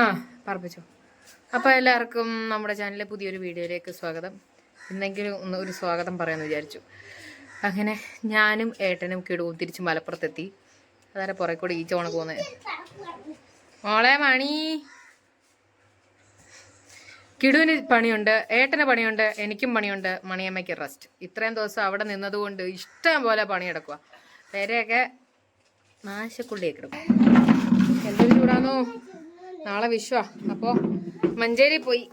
ആ പറഞ്ഞു അപ്പോൾ എല്ലാവർക്കും നമ്മുടെ ചാനലിലെ പുതിയൊരു വീഡിയോയിലേക്ക് സ്വാഗതം. ഇന്നെങ്കിലും ഒന്ന് ഒരു സ്വാഗതം പറയാമെന്ന് വിചാരിച്ചു. അങ്ങനെ ഞാനും ഏട്ടനും കിടവും തിരിച്ച് മലപ്പുറത്തെത്തി. അതാരെ പുറകെ കൂടെ ഈ ചോണ പോകുന്നത് മോളെ മണി. കിടുവിന് പണിയുണ്ട് ഏട്ടന് പണിയുണ്ട് എനിക്കും പണിയുണ്ട്. മണിയമ്മയ്ക്ക് റെസ്റ്റ് ഇത്രയും ദിവസം അവിടെ നിന്നതുകൊണ്ട് ഇഷ്ടം പോലെ പണിയെടുക്കുക പേരെയൊക്കെ നാശക്കുള്ളിയൊക്കെ എടുക്കും. എന്തൊരു നാളെ വിശ്വാ. അപ്പോ മഞ്ചേരി പോയി.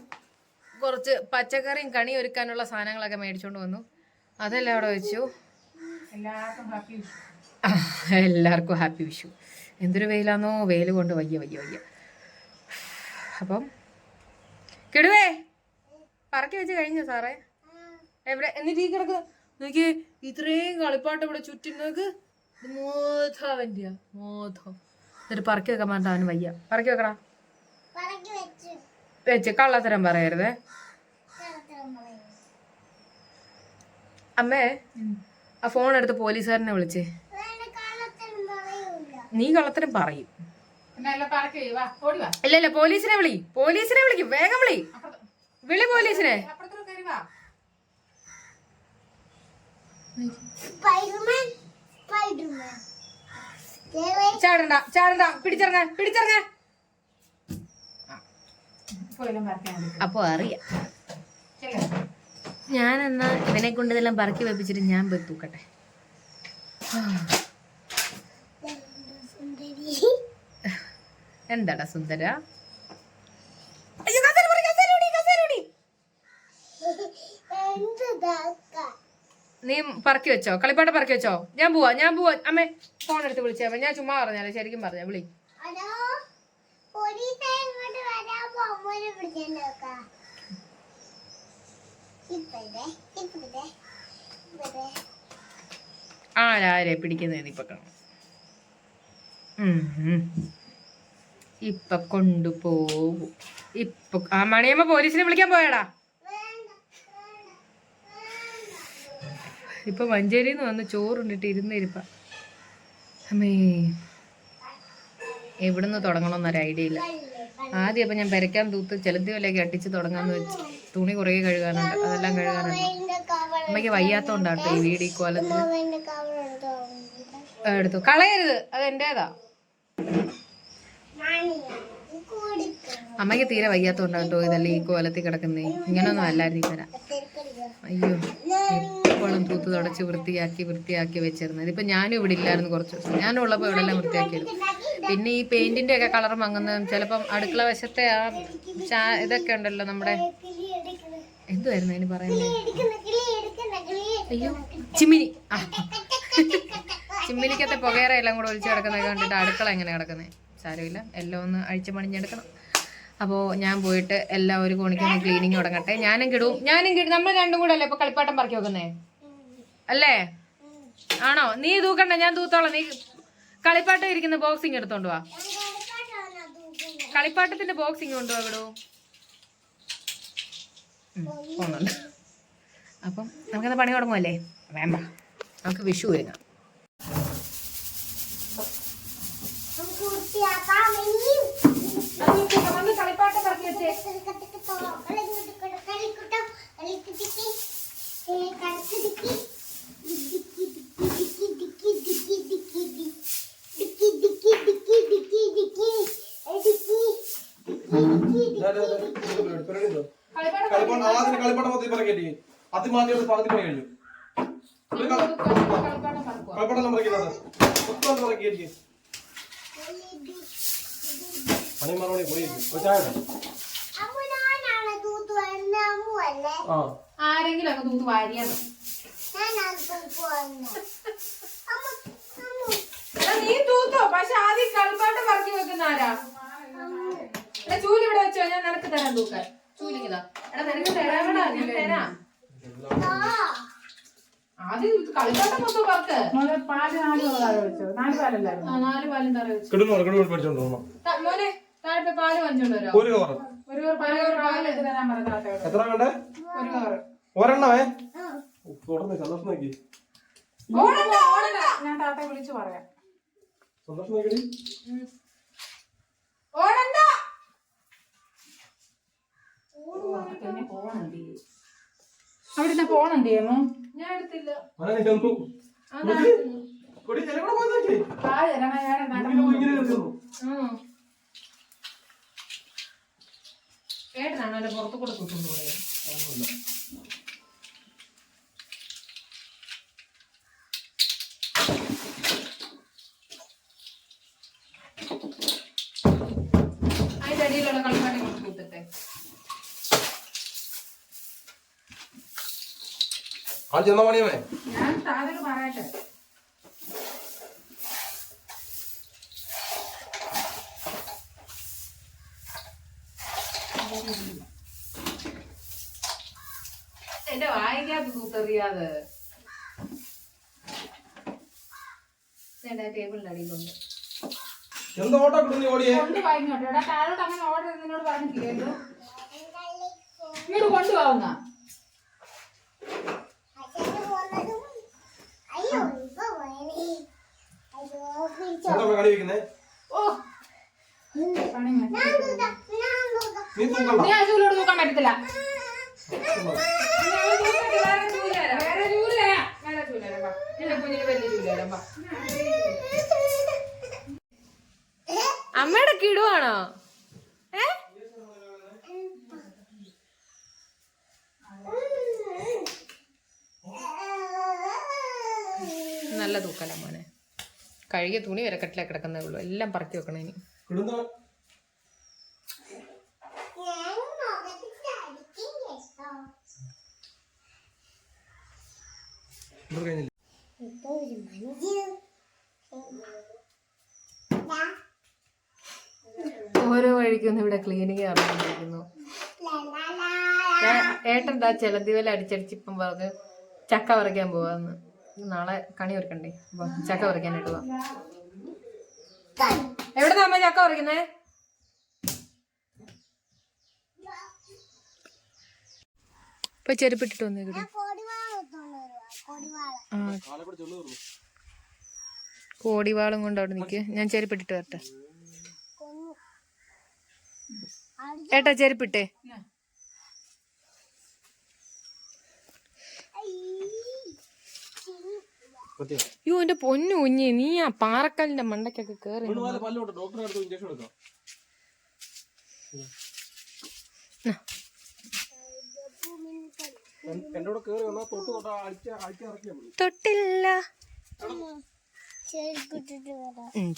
കുറച്ച് പച്ചക്കറിയും കണി ഒരുക്കാനുള്ള സാധനങ്ങളൊക്കെ മേടിച്ചുകൊണ്ട് വന്നു. അതെല്ലാം അവിടെ വെച്ചു. എല്ലാവർക്കും ഹാപ്പി വിഷു എന്തൊരു വെയിലാന്നോ? വെയിൽ കൊണ്ട് വയ്യ വയ്യ വയ്യ. അപ്പം കിടുവേ പറക്കി വെച്ച് കഴിഞ്ഞു സാറേ? എവിടെ? എന്നിട്ട് ഈ കിടക്ക് നോക്കി ഇത്രയും കളിപ്പാട്ട് ഇവിടെ ചുറ്റും നോക്ക് മോധവന്റെ മോധം എന്നിട്ട് പറക്കി വെക്കാൻ പറഞ്ഞിട്ട് അവന് വയ്യ. പറക്കി വെക്കടാ. വെച്ച്. കള്ളത്തരം പറയരുതേ. അമ്മേ ആ ഫോൺ എടുത്ത് പോലീസുകാരനെ വിളിച്ചേ. നീ കള്ളത്തരം പറയും. ഇല്ല ഇല്ല പോലീസിനെ വിളി. പോലീസിനെ വിളിക്കും വേഗം വിളി. വിളി പോലീസിനെ. ചാടണ്ട ചാടണ്ട. പിടിച്ചിറങ്ങ പിടിച്ചിറങ്ങ. അപ്പൊ അറിയാം. ഞാൻ എന്നാ ഇവനെ കൊണ്ട് ഇതെല്ലാം പറക്കി വെപ്പിച്ചിട്ട് ഞാൻ പോയി തൂക്കട്ടെ. എന്താടാ സുന്ദര. നീ പറക്കി വെച്ചോ? കളിപ്പാട്ട പറക്കി വെച്ചോ? ഞാൻ പോവാ ഞാൻ പോവാ. അമ്മേ. ഫോൺ എടുത്ത് വിളിച്ചാ ഞാൻ ചുമ്മാ പറഞ്ഞാലേ ശരിക്കും പറഞ്ഞ. വിളി. ആരാരെ പിടിക്കുന്നതെന്ന് ഇപ്പൊ കാണാം. ഇപ്പൊ കൊണ്ടുപോകും. ഇപ്പൊ ആ മണിയമ്മ പോലീസിനെ വിളിക്കാൻ പോയാടാ. ഇപ്പൊ മഞ്ചേരിന്ന് വന്ന് ചോറുണ്ടിട്ട് ഇരുന്നിരിപ്പ അമ്മേ എവിടുന്ന് തുടങ്ങണമെന്നൊരു ഐഡിയ ഇല്ല. ആദ്യം അപ്പം ഞാൻ പെരക്കാൻ തൂത്ത് ചെലുത്തി വല്ലയൊക്കെ അടിച്ച് തുടങ്ങാമെന്ന് വെച്ച് തുണി കുറേ കഴുകാനുണ്ട്. അതെല്ലാം കഴുകാനുണ്ട്. അമ്മയ്ക്ക് വയ്യാത്തോണ്ടാട്ടോ ഈ വീട് ഈ കോലത്തിൽ എടുത്തോ. കളയരുത്. അത് കുടിക്കണം അമ്മയ്ക്ക് തീരെ വയ്യാത്തോണ്ടാട്ടോ ഇതല്ലേ ഈ കോലത്തിൽ കിടക്കുന്നേ. ഇങ്ങനൊന്നും അല്ലായിരുന്നു ഇവര അയ്യോ എപ്പോഴും തൂത്ത് തുടച്ച് വൃത്തിയാക്കി വൃത്തിയാക്കി വെച്ചിരുന്നത്. ഇതിപ്പോൾ ഞാനും ഇവിടെ ഇല്ലായിരുന്നു കുറച്ച് ദിവസം. ഞാനും ഉള്ളപ്പോൾ ഇവിടെ എല്ലാം വൃത്തിയാക്കിയിരുന്നു. പിന്നെ ഈ പെയിന്റിന്റെ ഒക്കെ കളർ മങ്ങുന്നതും ചിലപ്പം അടുക്കള വശത്തെ ആ ചാ- ഇതൊക്കെ ഉണ്ടല്ലോ നമ്മുടെ എന്തുവായിരുന്നു അതിന് പറയുന്നത്? അയ്യോ ചിമ്മിനി. ചിമ്മിനിക്കത്തെ പുകയറ എല്ലാം കൂടെ ഒഴിച്ചു കിടക്കുന്നത് കണ്ടിട്ട് അടുക്കള എങ്ങനെ കിടക്കുന്നത് സാരമില്ല. എല്ലാം ഒന്ന് അഴിച്ച് പണിഞ്ഞെടുക്കണം. അപ്പോൾ ഞാൻ പോയിട്ട് എല്ലാം ഒരു കോണിക്കൊന്ന് ക്ലീനിങ് തുടങ്ങട്ടെ. ഞാനും കിടും. ഞാനും കിടും. നമ്മൾ രണ്ടും കൂടെ അല്ലേ ഇപ്പൊ കളിപ്പാട്ടം പറക്കി വെക്കുന്നേ? അല്ലേ? ആണോ? നീ തൂക്കണ്ട. ഞാൻ തൂത്തോളാം. നീ കളിപ്പാട്ടം ഇരിക്കുന്ന ബോക്സിങ് എടുത്തോണ്ട് വാ. കളിപ്പാട്ടത്തിന്റെ ബോക്സിങ് കൊണ്ടുവാ കിടൂ. അപ്പം നമുക്കത് പണി തുടങ്ങുമല്ലേ വേണ്ട. നമുക്ക് വിഷു ഒരുങ്ങാം നമുക്ക് വൃത്തിയാക്കാം ഇനിയും കളിപ്പാട്ടം ആദ്യം കളിപ്പാട്ടം മൊത്തം പറക്കില്ലേ അത് മാറ്റി ഒരു കള- കളിപ്പാട്ടം പറക്കുന്നത് മൊത്തം പറക്കിയിരിക്കും പണി മറുപടി ഒരു ചായ ആരെങ്കിലും ഒക്കെ തൂത്ത് വാരിയാ നീ തൂത്തോ? പക്ഷെ ആദ്യം കളിപ്പാട്ടം പറക്കി വെക്കുന്ന ആരാ? എടാ ചൂൽ ഇവിടെ വെച്ചോ. ഞാൻ നിനക്ക് തരാം തൂക്കാൻ. ചൂലിങ്ങതാ എടാ നിനക്ക് തരാമടാ ഞാൻ തരാം. ആദ്യം കളിപ്പാട്ടം മൊത്തം പറക്ക്. നാല് പാലും തറ വെച്ചു. മോനെ താഴെ പാൽ വാങ്ങിച്ചോണ്ട് വരാം എത്ര വേണ്ടേ? ഒരെണ്ണമേ? തുടർന്ന് സന്തോഷം നോക്കി. ഞാൻ വിളിച്ചു അവിടെ പോണുണ്ട് ഞാൻ എടുത്തില്ല. ഞാൻ ഏട്ടനാണോ എന്റെ പുറത്ത് കൂടെ കൂട്ടുകൊണ്ട് പോയത്. അതിന്റെ അടിയിലുള്ള കളിപ്പാട്ടി കൊണ്ട് കൂട്ടട്ടെ ആൾ ചെന്ന പണിയവേ ഞാൻ താഴെ പറയട്ടെ. എന്റെ വായിക്കാത്ത തൂത്തെറിയാതെ ടേബിളിന്റെ അടിയിലുണ്ട്? എന്ത് ഓട്ടോ കിട്ടുന്നു ഓടിയേ? കൊണ്ട് വാങ്ങിക്കോട്ടെ എടാ താഴോട്ട് അങ്ങനെ ഓർഡർ നിന്നോട് പറഞ്ഞിട്ടില്ലല്ലോ. ഇങ്ങോട്ട് കൊണ്ടുപോകുന്ന ഞാൻ ഞാൻ ഞാൻ നീ തൂക്കാൻ പറ്റത്തില്ല. അമ്മയുടെ കിടുവാണോ ഏ? നല്ല തൂക്കല മോനെ. കഴുകിയ തുണി വരെ കട്ടിലേ കിടക്കുന്നേ ഉള്ളൂ. എല്ലാം പറക്കി വെക്കണം കിടുന്ന ഞാൻ മുഖത്ത് അടിക്കും കേട്ടോ ഇത് കഴിഞ്ഞില്ല ഇപ്പൊ ഒരു മഞ്ച് ദാ, ഓരോ വഴിക്കൊന്നും ഇവിടെ ക്ലീനിങ് നടന്നുകൊണ്ടിരിക്കുന്നു. ലാ, ലാ, ലാ, ഏട്ടൻ എന്താ ചെലന്തി വല അടിച്ചടിച്ച് ഇപ്പം പറഞ്ഞ് ചക്ക പറിക്കാൻ പോവാന്ന്. നാളെ കണി ഒരുക്കണ്ടേ? അപ്പൊ ചക്ക പറിക്കാനായിട്ട് പോവാം എവിടെ നമ്മ ചക്ക പറിക്കുന്നേ? ഇപ്പൊ ചെരുപ്പിട്ടിട്ട് വന്നേക്കൂ ഞാൻ കോടിവാള എടുത്തോണ്ട് വരുവാ, കോടിവാള. കൊണ്ട് അവിടെ നിൽക്ക് ഞാൻ ചെരുപ്പിട്ടിട്ട് വരട്ടെ. ഏട്ടാ ചെരുപ്പിട്ടേ. അയ്യ്. എന്റെ പൊന്നു കുഞ്ഞി നീ ആ പാറക്കല്ലിന്റെ മണ്ടക്കൊക്കെ കേറി ഡോക്ടറെ ഇഞ്ചക്ഷൻ എടുക്കാം എന്റെ കൂടെ കേറി വന്നാ തൊട്ട് തൊട്ട് മതി. തൊട്ടില്ല.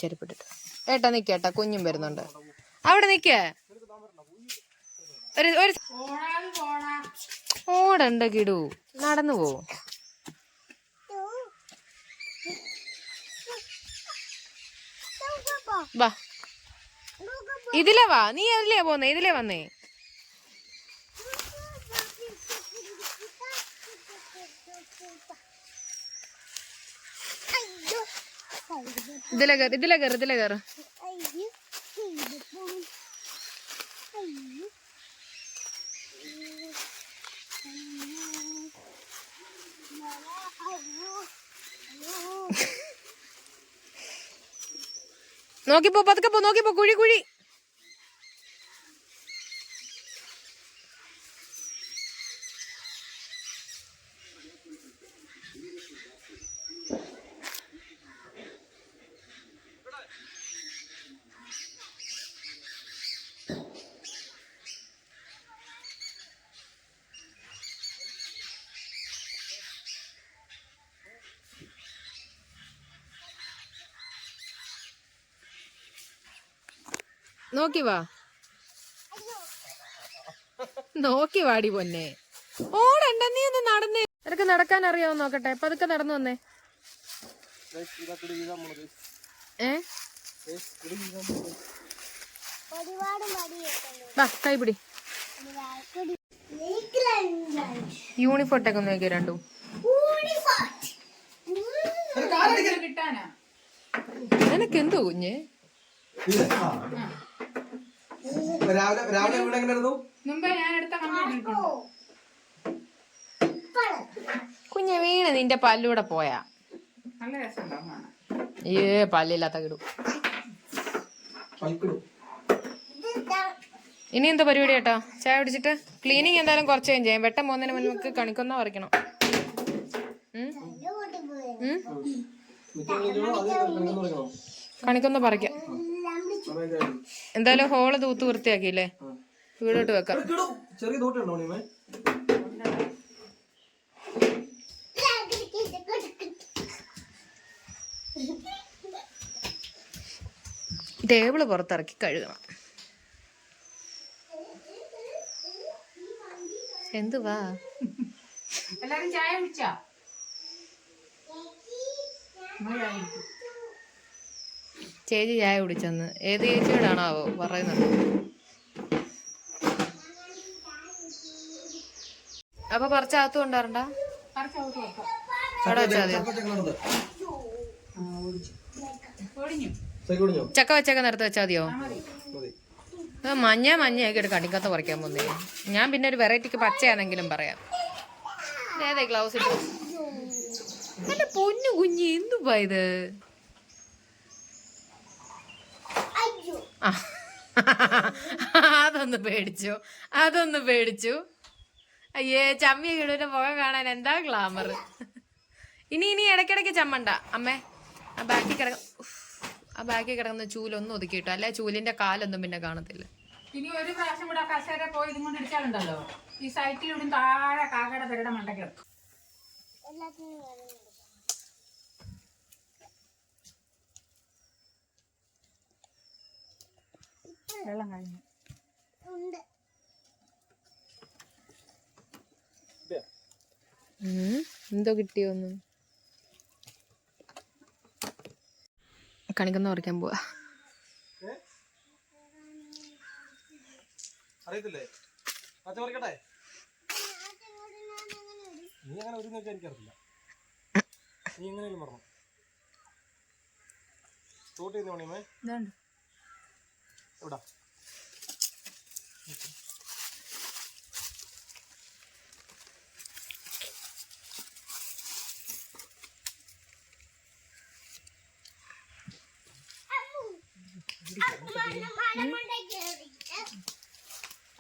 ചെരുപ്പിട്ടിട്ട് ഏട്ടാ നിക്കേട്ടാ കുഞ്ഞും വരുന്നുണ്ട്. അവിടെ നിക്കേ. ഒരു ഓടണ്ട കിടു. നടന്നു പോ. വാ. ഇതിലെ വാ. നീ അതിലേ പോന്നേ? ഇതിലേ വന്നേ. ഇതിലെ കയറി ഇതിലെ കയറി ഇതിലെ കയറി. നോക്കിപ്പോ പതുക്കെ പോ നോക്കിപ്പോ കുഴി കുഴി നോക്കി വാ നോക്കി വാടി പൊന്നെ. ഓടണ്ട നീ ഒന്ന് നടന്നേ. നിനക്ക് നടക്കാൻ അറിയാവോ നോക്കട്ടെ? പതുക്കെ നടന്നു വന്നേ. ഏ? വാ കൈ പിടി. ഒരുപാട് നീക്കിലുണ്ടായി യൂണിഫോം ഒക്കെ ഒന്ന് നോക്കിയോ രണ്ടും? കിട്ടാനാ നിനക്ക് എന്തോ കുഞ്ഞ്? രാവിലെ രാവിലെ എങ്ങനെ മുമ്പേ ഞാൻ എടുത്ത കമ്പ്യൂട്ടർ കുഞ്ഞെ വീണ് നിന്റെ പല്ലൂടെ പോയാ. നല്ല രസമുണ്ടാവും. ഏ പല്ലില്ലാത്ത കിടും. ഇനി എന്താ പരിപാടി കേട്ടോ ചായ പിടിച്ചിട്ട് ക്ലീനിങ് എന്തായാലും കുറച്ച് കഴിഞ്ഞ് ചെയ്യാം. വെട്ടം പോകുന്നതിന് മുന്നേ നമുക്ക് കണിക്കൊന്ന പറിക്ക കണിക്കൊന്ന പറിക്കാം. എന്തായാലും ഹോൾ തൂത്ത് വൃത്തിയാക്കിയില്ലേ? വീടോട്ട് വെക്കാം. ചെറിയ തോട്ടുണ്ടോ മണിയമ്മേ ടേബിൾ പുറത്തിറക്കി കഴുകണം. എന്തുവാ എല്ലാരും ചായ കുടിച്ചു. ചേച്ചി ചായ കുടിച്ചെന്ന്. ഏത് ചേച്ചിയോടാണോ ആവോ പറയുന്നത്? അപ്പൊ പറിച്ച അകത്ത് കൊണ്ടാറണ്ട. അവിടെ വെച്ചാൽ മതിയോ ചക്ക കുടിഞ്ഞോ ചക്ക വെച്ചൊക്കെ നിരത്ത് വെച്ചാൽ മതിയോ? മഞ്ഞ മഞ്ഞയൊക്കെ ഒരു കണിക്കത്ത് പറിക്കാൻ പോകുന്നേ. ഞാൻ പിന്നെ ഒരു വെറൈറ്റിക്ക് പച്ചയാണെങ്കിലും പറയാം. ഏതേ ഗ്ലൗസ് ഇട്ടു. അല്ല പൊന്നു കുഞ്ഞ് എന്തുവാ ഇത്? അതൊന്ന് പേടിച്ചു. അതൊന്ന് പേടിച്ചു. അയ്യേ ചമ്മിയ കിടുവിന്റെ മുഖം കാണാൻ എന്താ ഗ്ലാമർ ഇനി ഇനി ഇടയ്ക്കിടയ്ക്ക് ചമ്മണ്ട. അമ്മേ ആ ബാക്കി കിടക്ക ആ ബാക്കി കിടക്കുന്ന ചൂലൊന്നും ഒതുക്കിയിട്ടു അല്ലെ ചൂലിന്റെ കാലൊന്നും പിന്നെ കാണത്തില്ല. ഇനി ഒരു പ്രാവശ്യം കൂടെ കസേര പോയി ഇതും കൊണ്ട് ഇടിച്ചാലുണ്ടല്ലോ. ഈ സൈറ്റിലൂടെ താഴെ കാക്കയുടെ പെരുടെ മണ്ടയ്ക്ക് വെക്കും. എല്ലാത്തിനും വെള്ളം കഴിഞ്ഞു. എന്തോ കിട്ടിയോന്ന് കണിക്കൊന്ന് പറിക്കാൻ പോവാ. അറിയത്തില്ലേ? പച്ച പറിക്കട്ടെ? നീ അങ്ങനെ ഒരു നോക്കി എനിക്കറിയില്ല നീ എങ്ങനെയും പറഞ്ഞു തോട്ട് ചെയ്യുന്ന മണിയമ്മേ ഇതുണ്ട്. എവിടാ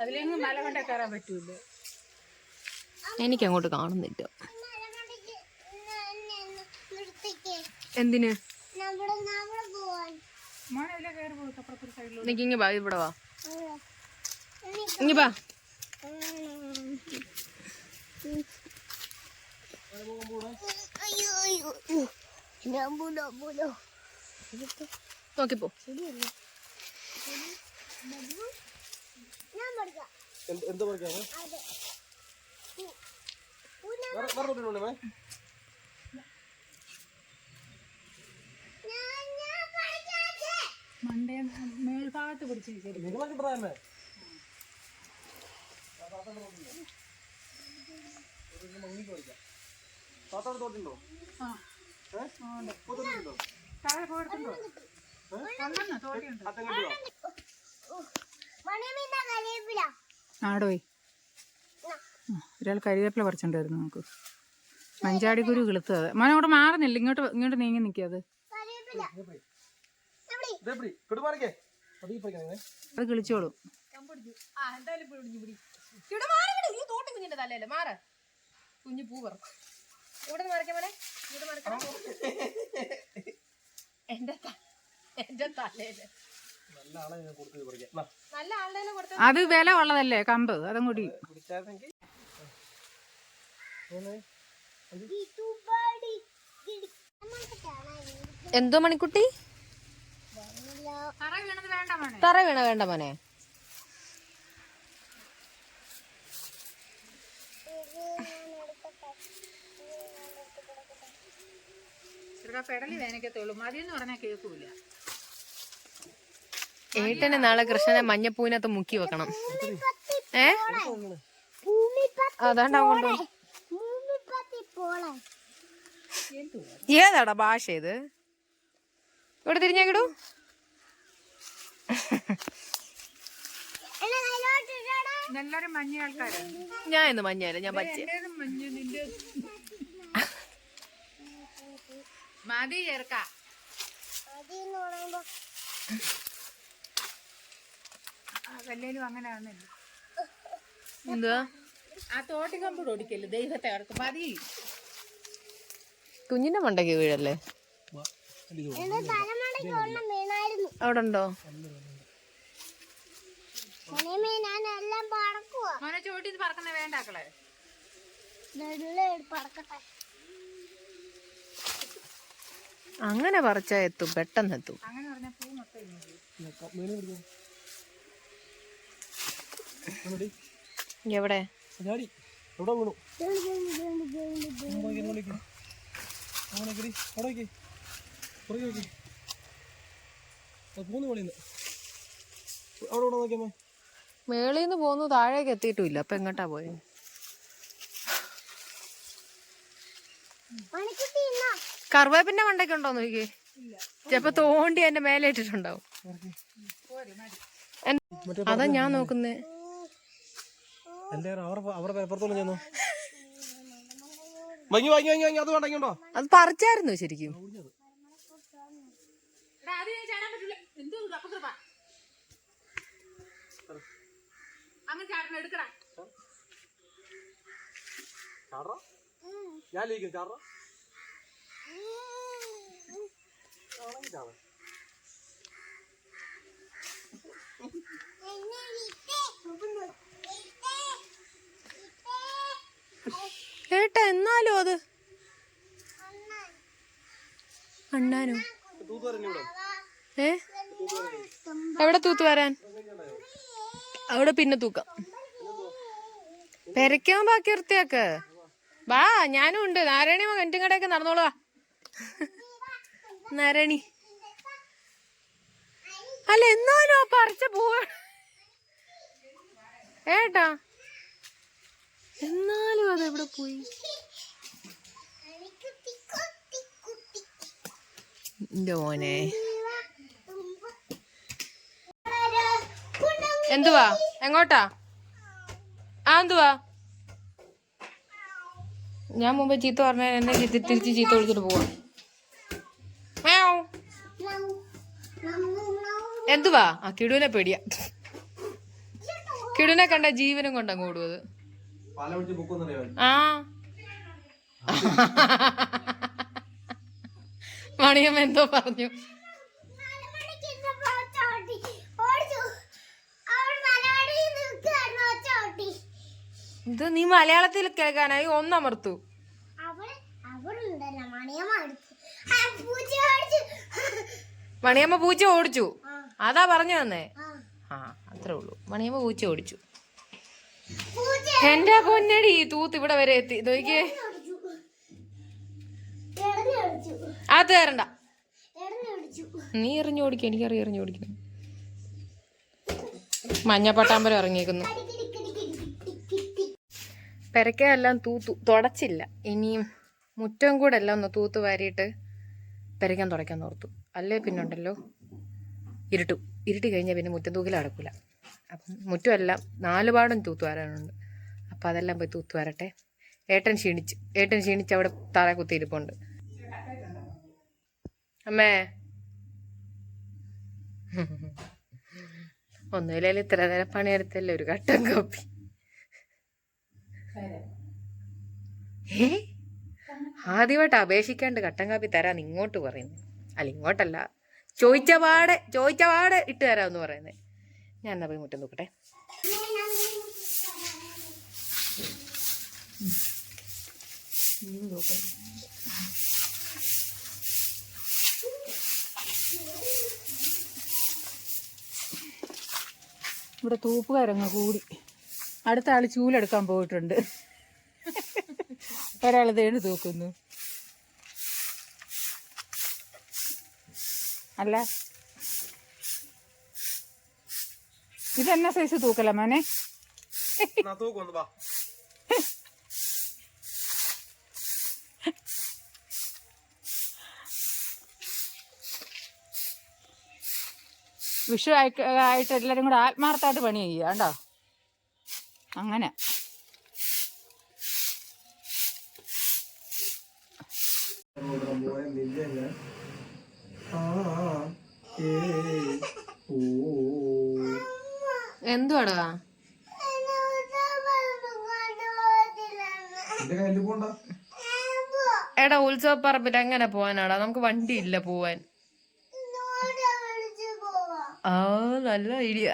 അതിലെങ്ങും മല കൊണ്ടേ കയറാൻ പറ്റൂല. എനിക്ക് അങ്ങോട്ട് കാണുന്നില്ല എന്തിന്? നമ്മുടെ നമ്മുടെ പോവാൻ അപ്പുറത്തൊരു സൈഡിലൂടെ വാ ഇവിടെ വാ. ഇങ്ങി വാ. നോക്കിപ്പോ. എന്ത് എന്താ പറിക്കാണ് അതെ വേറെ വേറെ തോട്ടില്ല മണിയമ്മേ ഞാൻ ഞാൻ പഠിക്കാതെ മണ്ടേ മേൽഭാഗത്ത് പിടിച്ച് ശരി നിങ്ങളെ കിട്ടാ തന്നെ. താത്താട് തോട്ടുണ്ടോ ആ. തോട്ടുണ്ടോ താഴെ പോയിട്ടുണ്ടോ ആടോയ് ഒരാൾ കരിവേപ്പില പറിച്ചിട്ടുണ്ടായിരുന്നു നമുക്ക്. മഞ്ചാടി കുരു കിളുത്തത്. മോനെ അങ്ങോട്ട് മാറുന്നില്ല. ഇങ്ങോട്ട് ഇങ്ങോട്ട് നീങ്ങി നിൽക്കാത് കലിയപ്പില അത് കിളിച്ചോളും. തോട്ടി കുഞ്ഞിന്റെ തലയല്ലേ മാറ. കുഞ്ഞു പൂ പറ ഇവിടെ മറക്കാൻ മോനെ. ഇവിടെ മറക്കണം എന്റെ ത- എന്റെ തലയിൽ. നല്ല ആളുടെ കൊടുത്ത അത് വില ഉള്ളതല്ലേ കമ്പ്. അതും കൂടി. എന്തോ മണിക്കുട്ടി? തറ വീണ വേണ്ട മോനെ. പെടലി വേനക്കത്തുള്ളൂ മതിയെന്ന് പറഞ്ഞാൽ കേൾക്കൂല ഏട്ടന് നാളെ കൃഷ്ണനെ മഞ്ഞപ്പൂവിനകത്ത് മുക്കി വെക്കണം. ഏ? അതാണ്ടാവും ഏതാടാ ഭാഷ ഇത്? ഇവിടെ തിരിഞ്ഞേക്കിടൂ മഞ്ഞ ആൾക്കാരാണ് ഞാൻ ഇന്ന് മഞ്ഞല്ല ഞാൻ പച്ച എന്റേതും മഞ്ഞ നിന്റെ മതി ചേർക്ക അങ്ങനെ ആണെന്നില്ല എന്തുവാ? ആ തോട്ടിക്കമ്പോട് ഓടിക്കല്ലേ ദൈവത്തെ അവർക്ക് മതി. കുഞ്ഞിന്റെ മണ്ടയ്ക്ക് വീഴല്ലേ? അവിടെ ഉണ്ടോ ചോട്ടി പറക്കുന്ന വേണ്ടാക്കളെ. അങ്ങനെ പറിച്ചാ എത്തും പെട്ടെന്ന് എത്തും. എവിടെ? എവിടെ മൂന്ന് മണിന്ന് അവിടെ ഇവിടെ നോക്കിയമ്മേ. മേളിൽ നിന്ന് പോന്നു താഴേക്ക് എത്തിയിട്ടില്ല അപ്പൊ എങ്ങോട്ടാ പോയത് കറുവേപ്പിന്റെ മണ്ടയ്ക്ക് ഉണ്ടോ നോക്കി ചിലപ്പോ തോണ്ടി എന്റെ മേലെ ഇട്ടിട്ടുണ്ടാവും. അതാ ഞാൻ നോക്കുന്നേ. അത് പറിച്ചായിരുന്നു ശരിക്കും എടാ, അത് ഞാൻ ചാടാൻ പറ്റൂല. എന്ത് ഇത്? അപ്പുറത്ത് വാ. അങ്ങനെ ചാടണം എടുക്കടാ. ചാടറ ഞാൻ ലീക്കും ചാടറ. ഏട്ടാ എന്നാലും അത്? അണ്ണാനും ഏ? എവിടെ തൂത്ത് വരാൻ? അവിടെ പിന്നെ തൂക്കാം. പെരയ്ക്കാൻ ബാക്കി വൃത്തിയാക്ക്. വാ ഞാനും ഉണ്ട്. നാരായണി കിണറ്റും കടയൊക്കെ നടന്നോളൂ നാരായണി. അല്ല എന്നാലോ പറിച്ച പൂവ ഏട്ടാ എന്നാലും അത് എവിടെ പോയി. എന്റെ മോനെ. എന്തുവാ? എങ്ങോട്ടാ? ആ എന്തുവാ? ഞാൻ മുമ്പ് ചീത്ത പറഞ്ഞ എന്നെ തിരിച്ച് ചീത്ത വിളിച്ചിട്ട് പോവാ. എന്തുവാ? ആ കിടുവിനെ പേടിയാ. കിടുവിനെ കണ്ട ജീവനും ബുക്കൊന്നും അറിയാൻ ആ. മണിയമ്മ എന്തോ പറഞ്ഞു. ഇത് നീ മലയാളത്തിൽ കേൾക്കാനായി ഒന്നമർത്തു. മണിയമ്മ പൂച്ച ഓടിച്ചു. അതാ പറഞ്ഞു തന്നേ. ആ. അത്രേ ഉള്ളൂ. മണിയമ്മ പൂച്ച ഓടിച്ചു. എന്റെ പൊന്നടി തൂത്ത് ഇവിടെ വരെ എത്തി. നോക്കിയേ. അത് തരണ്ട നീ എറിഞ്ഞു ഓടിക്കും എനിക്കറിയാം എറിഞ്ഞു ഓടിക്കണം മഞ്ഞപ്പട്ടാമ്പരം ഇറങ്ങിയേക്കുന്നു. പെരക്കെല്ലാം തൂത്തു തുടച്ചില്ല. ഇനിയും മുറ്റം കൂടെ എല്ലാം ഒന്ന് തൂത്ത് വാരിയിട്ട് പെരയ്ക്കാൻ തുടയ്ക്കാൻ ഓർത്തു. അല്ലേ പിന്നെ ഉണ്ടല്ലോ ഇരുട്ടു. ഇരുട്ടി കഴിഞ്ഞാൽ പിന്നെ മുറ്റം തൂക്കിൽ അടക്കില്ല അപ്പം മുറ്റമെല്ലാം നാല് പാടും തൂത്ത് വരാനുണ്ട്. അപ്പം അതെല്ലാം പോയി തൂത്ത് വരട്ടെ. ഏട്ടൻ ക്ഷീണിച്ച്. ഏട്ടൻ ക്ഷീണിച്ച് അവിടെ തറ കുത്തിയിരിപ്പുണ്ട് അമ്മേ. ഒന്നുമില്ലെങ്കിൽ ഇത്ര നേരം പണിയെടുത്തല്ലേ ഒരു കട്ടൻ കാപ്പി? ഏ ആദ്യമായിട്ട് അപേക്ഷിക്കാണ്ട് കട്ടൻ കാപ്പി തരാന്ന് ഇങ്ങോട്ട് പറയുന്നു. അല്ല ഇങ്ങോട്ടല്ല. ചോദിച്ച പാടെ ചോദിച്ച പാടെ ഇട്ട് തരാമെന്ന് പറയുന്നത് ഞാൻ എന്നാ പോയി മുറ്റം നോക്കട്ടെ. ഇവിടെ തൂപ്പുകാരങ്ങ കൂടി. അടുത്ത ആൾ ചൂലെടുക്കാൻ പോയിട്ടുണ്ട്. ഒരാൾ തേണ് തൂക്കുന്നു. അല്ല. ഇതെന്നാ സൈസ് തൂക്കല മോനെ? വിഷു ആയി- ആയിട്ട് എല്ലാവരും കൂടെ ആത്മാർത്ഥമായിട്ട് പണി ചെയ്യുക കണ്ടോ? അങ്ങനെ. എന്തുവാടാ? എടാ ഉത്സവ പറമ്പിൽ എങ്ങനെ പോവാനാടാ? നമുക്ക് വണ്ടി ഇല്ല പോവാൻ. ആ നല്ല ഐഡിയ.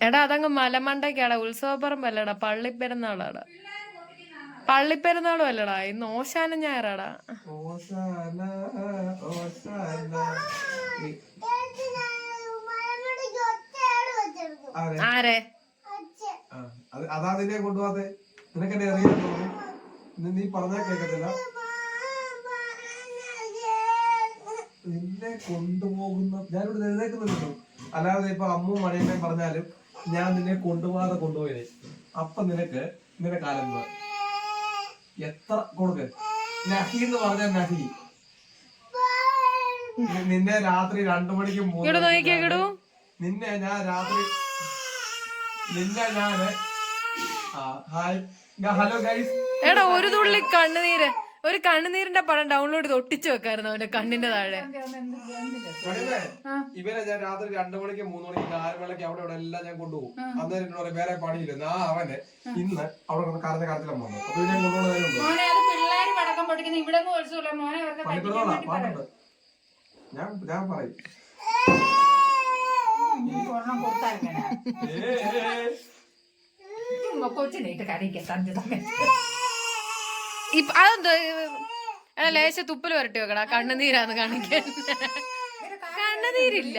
എടാ അതങ്ങ് മലമണ്ടയ്ക്കാടാ ഉത്സവപ്പറമ്പല്ലടാ. പള്ളിപ്പെരുന്നാളാടാ പള്ളിപ്പെരുന്നാളും അല്ലടാ ഇന്ന് ഓശാന ഞായറാടാ. ആരെ? അത് അതാ നിന്നെ കൊണ്ടുപോകാതെ നിനക്കെന്നെ അറിയാമോ ഇന്ന് നീ പറഞ്ഞാ കേക്കത്തില്ല. നിന്നെ കൊണ്ടുപോകുന്ന ഞാനിവിടെ എഴുന്നേക്കുന്നുണ്ടോ അല്ലാതെ ഇപ്പൊ അമ്മും മണിയമ്മയും പറഞ്ഞാലും ഞാൻ നിന്നെ കൊണ്ടുപോകാതെ കൊണ്ടുപോയത് അപ്പൊ നിനക്ക് നിന്റെ കാലം എത്ര കൊടുക്ക്? നഹി എന്ന് പറഞ്ഞാൽ നഹി. നിന്നെ രാത്രി രണ്ടു മണിക്ക് നിന്നെ ഞാൻ രാത്രി നിന്നെ ഞാൻ ഹായ്. Hello guys. എടാ ഒരു തുള്ളി കണ്ണുനീര്. ഒരു കണ്ണുനീരിന്റെ പടം ഡൗൺലോഡ് ചെയ്ത് ഒട്ടിച്ചു വെക്കായിരുന്നു അവന്റെ കണ്ണിന്റെ താഴെ. ഇവരെ ഞാൻ രാത്രി രണ്ടു മണിക്ക് മൂന്ന് മണിക്ക് നാല് മണിക്ക് അവിടെ ഇവിടെ എല്ലാം ഞാൻ കൊണ്ടുപോകും. അന്നേരം എന്നോട് പറയും, വേറെ പണിയില്ല. ആ അവന് ഇന്ന് അവിടെ കിടന്ന് കാലത്തിലും കറച്ചിലും വന്നു അപ്പൊ ഇതിനെ കൊണ്ടുപോകുന്ന ഞാൻ ഞാൻ പറയും. ഒരെണ്ണം കൊടുത്താൽ ഇങ്ങനെ ഏ, ഏ, ഏ. കൊച്ചിനേറ്റ് കരയ്ക്ക് തന്റെ അതെന്താ ലേശ തുപ്പൽ വരട്ടി വെക്കടാ. കണ്ണുനീരാന്ന് കാണിക്കാൻ. കണ്ണുനീരില്ല.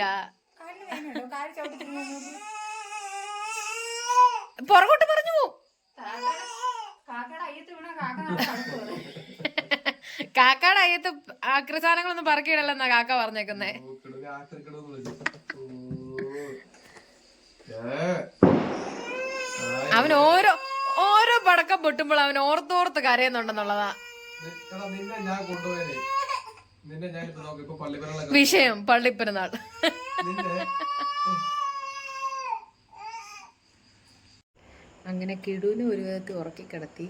പുറകോട്ട് പറഞ്ഞു പോവും. കാക്കയുടെ അയ്യത്ത് വീണ പറക്കിടല്ല എന്നാ ആക്രി കാക്ക പറഞ്ഞേക്കുന്നേ. ആക്രി. അവൻ ഓരോ പടക്കം പൊട്ടുമ്പോൾ അവൻ ഓർത്തോർത്ത് കരയുന്നുണ്ടെന്നുള്ളതാ. നി- എടാ നിന്നെ ഞാൻ കൊണ്ടുപോയതേ നിന്നെ ഞാൻ ഇപ്പൊ നോക്ക് ഇപ്പൊ വിഷയം പള്ളിപ്പെരുന്നാൾ. അങ്ങനെ കിടുവിനെ ഒരു വിധത്തിൽ ഉറക്കി കിടത്തി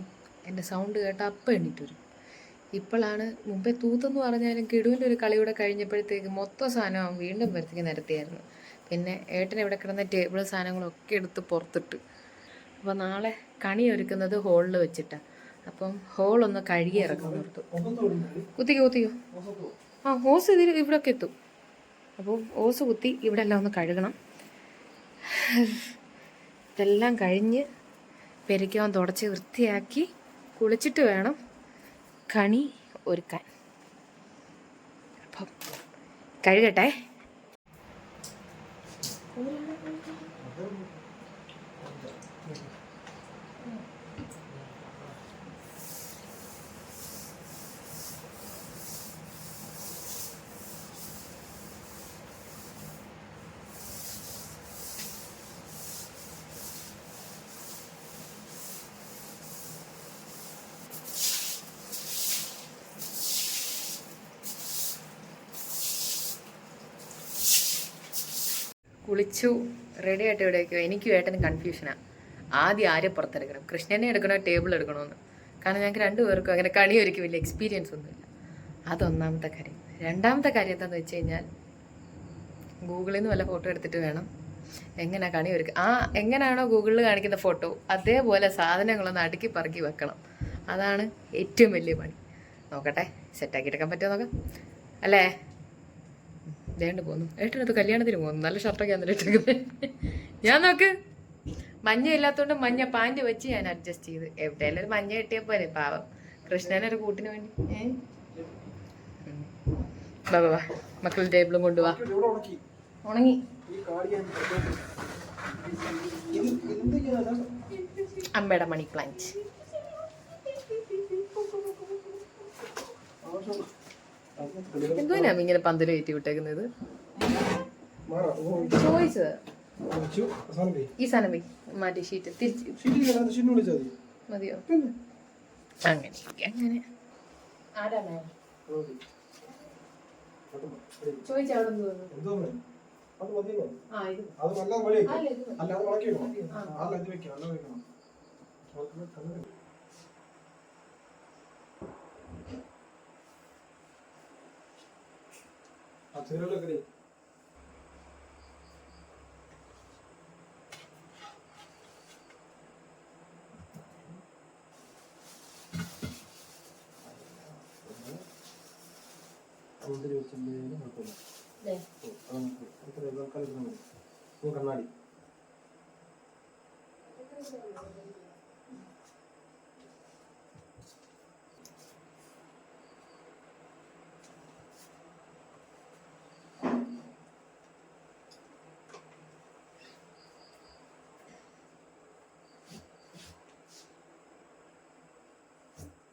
എന്റെ സൗണ്ട് കേട്ട അപ്പം എണീറ്റ് വരും. ഇപ്പോഴാണ് മുമ്പേ തൂത്തെന്ന് പറഞ്ഞാലും കിടുവിന്റെ ഒരു കളിയൂടെ കഴിഞ്ഞപ്പോഴത്തേക്ക് മൊത്തം സാധനം അവൻ വീണ്ടും വരുത്തേക്ക് നിരത്തിയായിരുന്നു. പിന്നെ ഏട്ടൻ ഇവിടെ കിടന്ന ടേബിൾ സാധനങ്ങളൊക്കെ എടുത്ത് പുറത്തിട്ട് അപ്പോൾ നാളെ കണി ഒരുക്കുന്നത് ഹോളിൽ വെച്ചിട്ടാണ് അപ്പം ഹോളൊന്ന് കഴുകി ഇറക്കാൻ നിർത്തു കുത്തിക്കോ കുത്തിക്കോ. ആ ഹോസ് ഇതിൽ ഇവിടെയൊക്കെ എത്തും. അപ്പോൾ ഓസ് കുത്തി ഇവിടെ എല്ലാം ഒന്ന് കഴുകണം. ഇതെല്ലാം കഴിഞ്ഞ് പെരുക്കാൻ തുടച്ച് വൃത്തിയാക്കി കുളിച്ചിട്ട് വേണം കണി ഒരുക്കാൻ. അപ്പം കഴുകട്ടെ. കുളിച്ചു റെഡി ആയിട്ട് ഇവിടെ വയ്ക്കുക എനിക്കും ഏട്ടന് കൺഫ്യൂഷനാണ് ആദ്യം ആരെ പുറത്തെടുക്കണം? കൃഷ്ണനെ എടുക്കണോ ടേബിൾ എടുക്കണോന്ന് കാരണം ഞങ്ങൾക്ക് രണ്ടുപേർക്കും അങ്ങനെ കണി ഒരുക്കി വലിയ എക്സ്പീരിയൻസ് ഒന്നുമില്ല. അതൊന്നാമത്തെ കാര്യം. രണ്ടാമത്തെ കാര്യം എന്താണെന്ന് വെച്ച് കഴിഞ്ഞാൽ ഗൂഗിളിൽ നിന്ന് വല്ല ഫോട്ടോ എടുത്തിട്ട് വേണം. എങ്ങനെ കണി ഒരുക്കുക ആ എങ്ങനെയാണോ ഗൂഗിളിൽ കാണിക്കുന്ന ഫോട്ടോ അതേപോലെ സാധനങ്ങളൊന്ന് അടുക്കി പറക്കി വെക്കണം. അതാണ് ഏറ്റവും വലിയ പണി. നോക്കട്ടെ സെറ്റാക്കിയെടുക്കാൻ പറ്റുമോ നോക്കാം. അല്ലേ? ദേണ്ട് പോന്നു. ഏട്ടനത് കല്യാണത്തിന് പോകുന്നു നല്ല ഷർട്ടൊക്കെ അന്നേരം ഇട്ടേക്കുന്നത് ഞാൻ നോക്ക്. മഞ്ഞ ഇല്ലാത്തതുകൊണ്ട് മഞ്ഞ പാന്റ് വെച്ച് ഞാൻ അഡ്ജസ്റ്റ് ചെയ്ത്. എവിടെയെല്ലാം ഒരു മഞ്ഞ കിട്ടിയ പോലെ പാവം. കൃഷ്ണനൊരു കൂട്ടിന് വേണ്ടി. ഏ? വാ ടേബിളും കൊണ്ടുവാ ഉണങ്ങി. അമ്മയുടെ മണി പ്ലാന്റ് എന്തുവാ ഇങ്ങനെ പന്തൽ കയറ്റി വിട്ടേക്കുന്നത്? ചോദിച്ചത്. ഈ സാധനം പോയി മാറ്റി ഷീറ്റ് തിരിച്ച്. മതിയോ? അങ്ങനെ അങ്ങനെ. മതി. ചോദിച്ച అతిథులకు వచ్చింది అనుకున్నాను ఇక్కడ కలిసి ఒక నాడి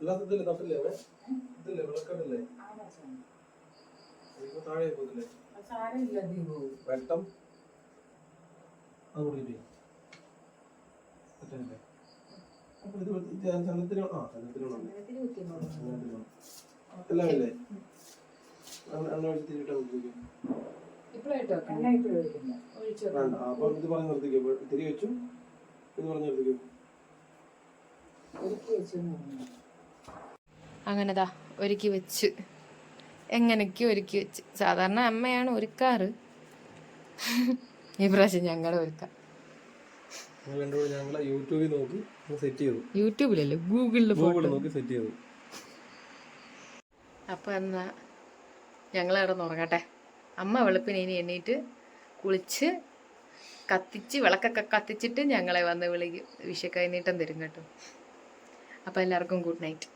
ഇത് കണ്ണാടി ഇതിനകത്ത് ഇതില്ലേ ഇതിപ്പോ താഴെ പോകത്തില്ലേ? വെട്ടം. അത് കൂടിയില്ലേ പറ്റില്ലേ അപ്പൊ ഇത് വെച്ച് ആ ചന്ദ്രത്തിന് വേണം ചന്ദ്രത്തിന് വേണം എല്ലാം ഇല്ലേ? അങ്ങനെ അങ്ങനെ ഒഴിച്ച് തിരിയിട്ട് നിർത്തിക്കോ വേണ്ട. ആ, അപ്പൊ ഇത് പറഞ്ഞ് നിർത്തിക്കോ. ഇപ്പൊ തിരി വെച്ചു. ഇത് പറഞ്ഞ് നിർത്തിക്കോ. അങ്ങനെതാ ഒരുക്കി വെച്ച്. എങ്ങനെയൊക്കെ ഒരുക്കി വെച്ച്. സാധാരണ അമ്മയാണ് ഒരുക്കാറ്. ഈ പ്രാവശ്യം ഞങ്ങൾ ഒരുക്കാം. ഞങ്ങൾ ഞങ്ങളെ യൂട്യൂബിൽ നോക്കി സെറ്റ് ചെയ്തു. യൂട്യൂബിലല്ലേ? ഗൂഗിളിൽ ഗൂഗിളിൽ നോക്കി സെറ്റ് ചെയ്തു. അപ്പോൾ എന്നാ ഞങ്ങൾ അവിടെ ഉറങ്ങട്ടെ. അമ്മ വെളുപ്പിന് ഇനി എണ്ണീറ്റ് കുളിച്ച് കത്തിച്ച് വിളക്കൊക്കെ കത്തിച്ചിട്ട് ഞങ്ങളെ വന്ന് വിളിക്കും. വിഷക്കൈനീട്ടം തരും കേട്ടോ. അപ്പോൾ എല്ലാവർക്കും ഗുഡ് നൈറ്റ്.